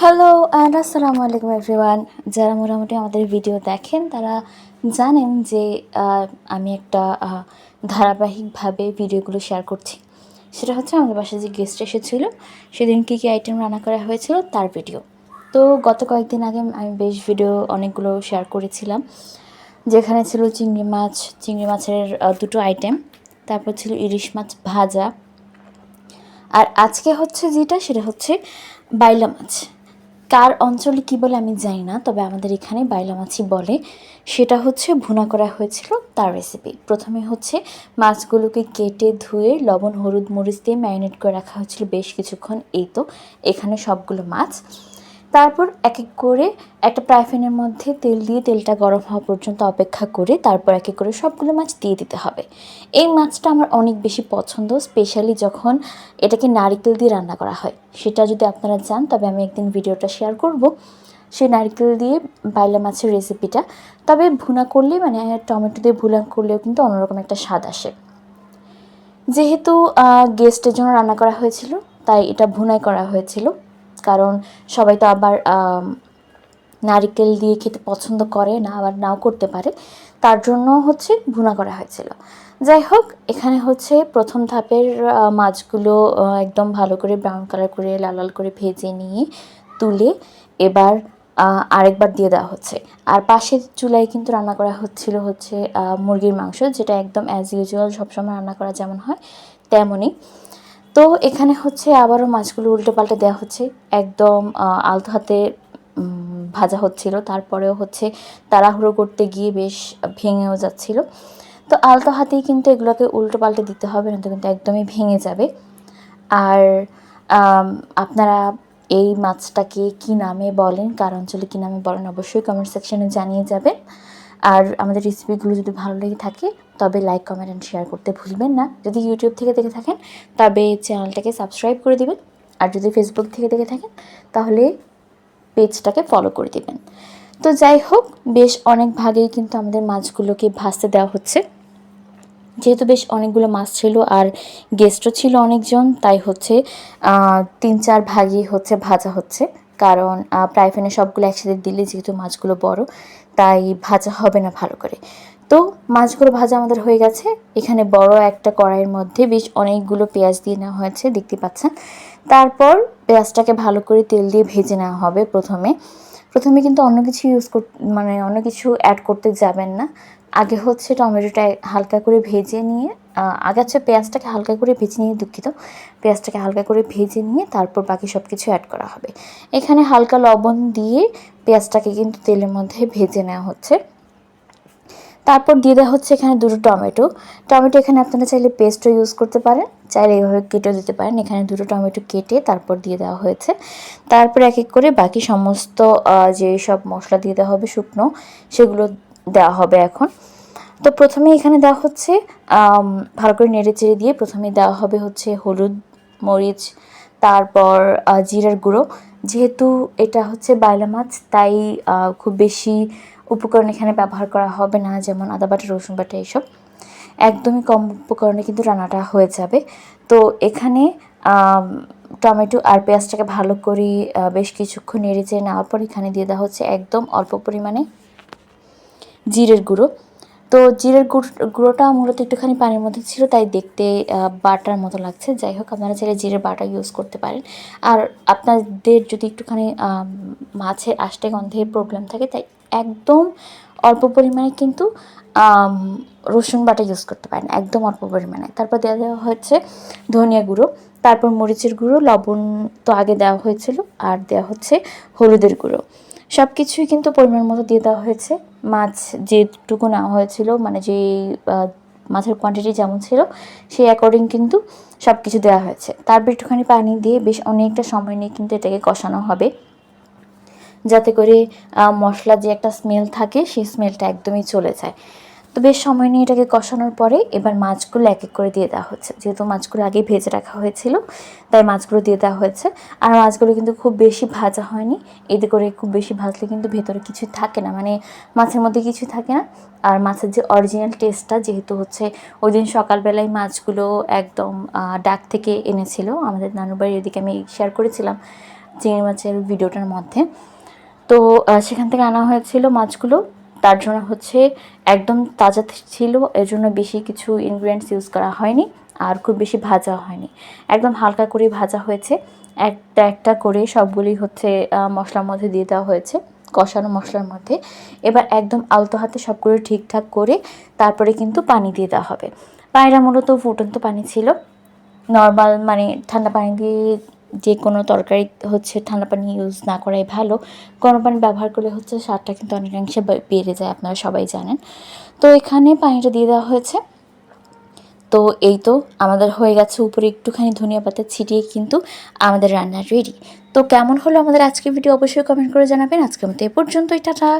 Hello and আসসালামু আলাইকুম everyone যারা মোটামুটি আমাদের ভিডিও দেখেন, তারা জানেন যে আমি একটা ধারাবাহিকভাবে ভিডিওগুলো শেয়ার করছি। সেটা হচ্ছে আমাদের বাসায় যে গেস্ট এসেছিল, সেদিন কী কী আইটেম রান্না করা হয়েছিল তার ভিডিও তো গত কয়েকদিন আগে আমি বেশ ভিডিও অনেকগুলো শেয়ার করেছিলাম, যেখানে ছিল চিংড়ি মাছ, চিংড়ি মাছের দুটো আইটেম তারপর ছিল ইলিশ মাছ ভাজা। আর আজকে হচ্ছে যেটা, সেটা হচ্ছে বাইলা মাছ। কার অঞ্চলে কী বলে আমি জানি না, তবে আমাদের এখানে বাইলা মাছি বলে। সেটা হচ্ছে ভুনা করা হয়েছিল তার রেসিপি প্রথমে হচ্ছে মাছগুলোকে কেটে ধুয়ে লবণ, হলুদ, মরিচ দিয়ে ম্যারিনেট করে রাখা হয়েছিল বেশ কিছুক্ষণ। এই তো, এখানে সবগুলো মাছ। তারপর এক এক করে একটা প্রাইফ্যানের মধ্যে তেল দিয়ে তেলটা গরম হওয়া পর্যন্ত অপেক্ষা করে তারপর এক এক করে সবগুলো মাছ দিয়ে দিতে হবে। এই মাছটা আমার অনেক বেশি পছন্দ স্পেশালি যখন এটাকে নারিকেল দিয়ে রান্না করা হয়। সেটা যদি আপনারা চান, তবে আমি একদিন ভিডিওটা শেয়ার করব। সেই নারকেল দিয়ে বাইলা মাছের রেসিপিটা তবে ভুনা করলে মানে টমেটো দিয়ে ভুনা করলেও কিন্তু অন্যরকম একটা স্বাদ আসে। যেহেতু গেস্টের জন্য রান্না করা হয়েছিল, তাই এটা ভুনাই করা হয়েছিল। কারণ সবাই তো আবার নারকেল দিয়ে খেতে পছন্দ করে না, আবার নাও করতে পারে। তার জন্য হচ্ছে ভুনা করা হয়েছিল। যাই হোক, এখানে হচ্ছে প্রথম ধাপের মাছগুলো একদম ভালো করে ব্রাউন কালার করে, লাল লাল করে ভেজে নিয়ে তুলে এবার আরেকবার দিয়ে দেওয়া হচ্ছে। আর পাশের চুলায় কিন্তু রান্না করা হচ্ছিল হচ্ছে মুরগির মাংস, যেটা একদম অ্যাজ ইউজুয়াল সবসময় রান্না করা যেমন হয়, তেমনই। তো এখানে হচ্ছে আবারও মাছগুলো উল্টো পাল্টে দেওয়া হচ্ছে। একদম আলতো হাতে ভাজা হচ্ছিল। তারপরেও হচ্ছে তাড়াহুড়ো করতে গিয়ে বেশ ভেঙেও যাচ্ছিল। তো আলতো হাতেই কিন্তু এগুলোকে উল্টো পাল্টে দিতে হবে না তো কিন্তু একদমই ভেঙে যাবে। আর আপনারা এই মাছটাকে কি নামে বলেন, কার অঞ্চলে কী নামে বলেন, অবশ্যই কমেন্ট সেকশনে জানিয়ে যাবেন। আর আমাদের রেসিপিগুলো যদি ভালো লেগে থাকে, তবে লাইক কমেন্ট অ্যান্ড শেয়ার করতে ভুলবেন না। যদি ইউটিউব থেকে দেখে থাকেন, তবে চ্যানেলটাকে সাবস্ক্রাইব করে দিবেন। আর যদি ফেসবুক থেকে দেখে থাকেন, তাহলে পেজটাকে ফলো করে দিবেন। তো যাই হোক, বেশ অনেক ভাগেই কিন্তু আমাদের মাছগুলোকে ভাসতে দেওয়া হচ্ছে। যেহেতু বেশ অনেকগুলো মাছ ছিল আর গেস্টও ছিল অনেকজন, তাই হচ্ছে তিন চার ভাগই হচ্ছে, ভাজা হচ্ছে। কারণ প্রায় ফেনে সবগুলো একসাথে দিলে যেহেতু মাছগুলো বড়, তাই ভাজা হবে না ভালো করে। তো মাছগুলো ভাজা আমাদের হয়ে গেছে। এখানে বড় একটা কড়াইয়ের মধ্যে বেশ অনেকগুলো পেঁয়াজ দিয়ে নেওয়া হয়েছে, দেখতে পাচ্ছেন। তারপর পেঁয়াজটাকে ভালো করে তেল দিয়ে ভেজে নেওয়া হবে প্রথমে। প্রথমে কিন্তু অন্য কিছু ইউজ কর মানে অন্য কিছু অ্যাড করতে যাবেন না। আগে হচ্ছে টমেটোটা হালকা করে ভেজে নিয়ে আগে হচ্ছে পেঁয়াজটাকে হালকা করে ভেজে নিয়ে, দুঃখিত, পেঁয়াজটাকে হালকা করে ভেজে নিয়ে তারপর বাকি সব কিছু অ্যাড করা হবে। এখানে হালকা লবণ দিয়ে পেঁয়াজটাকে কিন্তু তেলের মধ্যে ভেজে নেওয়া হচ্ছে। তারপর দিয়ে দেওয়া হচ্ছে এখানে দুটো টমেটো। টমেটো এখানে আপনারা চাইলে পেস্টও ইউজ করতে পারেন, চাইলে এইভাবে কেটেও দিতে পারেন। এখানে দুটো টমেটো কেটে তারপর দিয়ে দেওয়া হয়েছে। তারপর এক এক করে বাকি সমস্ত যে সব মশলা দিয়ে দেওয়া হবে শুকনো, সেগুলো দেওয়া হবে এখন। তো প্রথমে এখানে দেওয়া হচ্ছে ভালো করে নেড়ে চেড়ে দিয়ে প্রথমে দেওয়া হবে হচ্ছে হলুদ, মরিচ, তারপর জিরার গুঁড়ো। যেহেতু এটা হচ্ছে বাইলা মাছ, তাই খুব বেশি উপকরণ এখানে ব্যবহার করা হবে না, যেমন আদা বাটা, রসুন বাটা এইসব একদমই কম উপকরণে কিন্তু রান্নাটা হয়ে যাবে। তো এখানে টমেটো আর পেঁয়াজটাকে ভালো করে বেশ কিছুক্ষণ নেড়ে চেড়ে নেওয়ার পর এখানে দিয়ে দেওয়া হচ্ছে একদম অল্প পরিমাণে জিরের গুঁড়ো। তো জিরের গুঁড়ো, গুঁড়োটা মূলত একটুখানি পানির মধ্যে ছিল, তাই দেখতে বাটার মতো লাগছে। যাই হোক, আপনারা চাইলে জিরের বাটা ইউজ করতে পারেন। আর আপনাদের যদি একটুখানি মাছের আষ্টে গন্ধে প্রবলেম থাকে, তাই একদম অল্প পরিমাণে কিন্তু রসুন বাটা ইউজ করতে পারেন, একদম অল্প পরিমাণে। তারপর দেওয়া দেওয়া হচ্ছে ধনিয়া গুঁড়ো, তারপর মরিচের গুঁড়ো, লবণ তো আগে দেওয়া হয়েছিল, আর দেওয়া হচ্ছে হলুদের গুঁড়ো। সব কিছুই কিন্তু পরিমাণ মতো দিয়ে দেওয়া হয়েছে। মাছ যেটুকু নেওয়া হয়েছিল মানে যে মাছের কোয়ান্টিটি যেমন ছিল, সেই অ্যাকর্ডিং কিন্তু সব কিছু দেওয়া হয়েছে। তারপর একটুখানি পানি দিয়ে বেশ অনেকটা সময় নিয়ে কিন্তু এটাকে কষানো হবে। যাতে করে মশলা যে একটা স্মেল থাকে, সেই স্মেলটা একদমই চলে যায়। তো বেশ সময় নিয়ে এটাকে কষানোর পরে এবার মাছগুলো এক এক করে দিয়ে দেওয়া হচ্ছে। যেহেতু মাছগুলো আগে ভেজে রাখা হয়েছিল, তাই মাছগুলো দিয়ে দেওয়া হয়েছে। আর মাছগুলো কিন্তু খুব বেশি ভাজা হয়নি। এতে করে খুব বেশি ভাজলে কিন্তু ভেতরে কিছু থাকে না। মানে মাছের মধ্যে কিছু থাকে না। আর মাছের যে অরিজিনাল টেস্টটা যেহেতু হচ্ছে ওই দিন সকালবেলায় মাছগুলো একদম ডাক থেকে এনেছিল। আমাদের নানুর বাড়ির ওদিকে আমি শেয়ার করেছিলাম চিংড়ি মাছের ভিডিওটার মধ্যে। তো সেখান থেকে আনা হয়েছিল মাছগুলো। তার জন্য হচ্ছে একদম তাজা ছিল, এর জন্য বেশি কিছু ইনগ্রিডিয়েন্টস ইউজ করা হয়নি, আর খুব বেশি ভাজা হয়নি। একদম হালকা করে ভাজা হয়েছে। একটা একটা করে সবগুলি হচ্ছে মশলার মধ্যে দিয়ে দেওয়া হয়েছে, কষানো মশলার মধ্যে। এবার একদম আলতো হাতে সবগুলো ঠিকঠাক করে তারপরে কিন্তু পানি দিয়ে দেওয়া হবে। পানিটা মূলত ফুটন্ত পানি ছিল। নর্মাল মানে ঠান্ডা পানি দিয়ে যে কোনো তরকারি হচ্ছে ঠান্ডা পানি ইউজ না করাই ভালো। গরম পানি ব্যবহার করলে হচ্ছে স্বাদটা কিন্তু অনেকাংশে বেড়ে যায়, আপনারা সবাই জানেন। তো এখানে পানিটা দিয়ে দেওয়া হয়েছে। তো এই তো আমাদের হয়ে গেছে উপরে একটুখানি ধনিয়া পাতা ছিটিয়ে কিন্তু আমাদের রান্না রেডি তো কেমন হলো আমাদের আজকের ভিডিও অবশ্যই কমেন্ট করে জানাবেন। আজকের মতো এ পর্যন্তই, টাটা।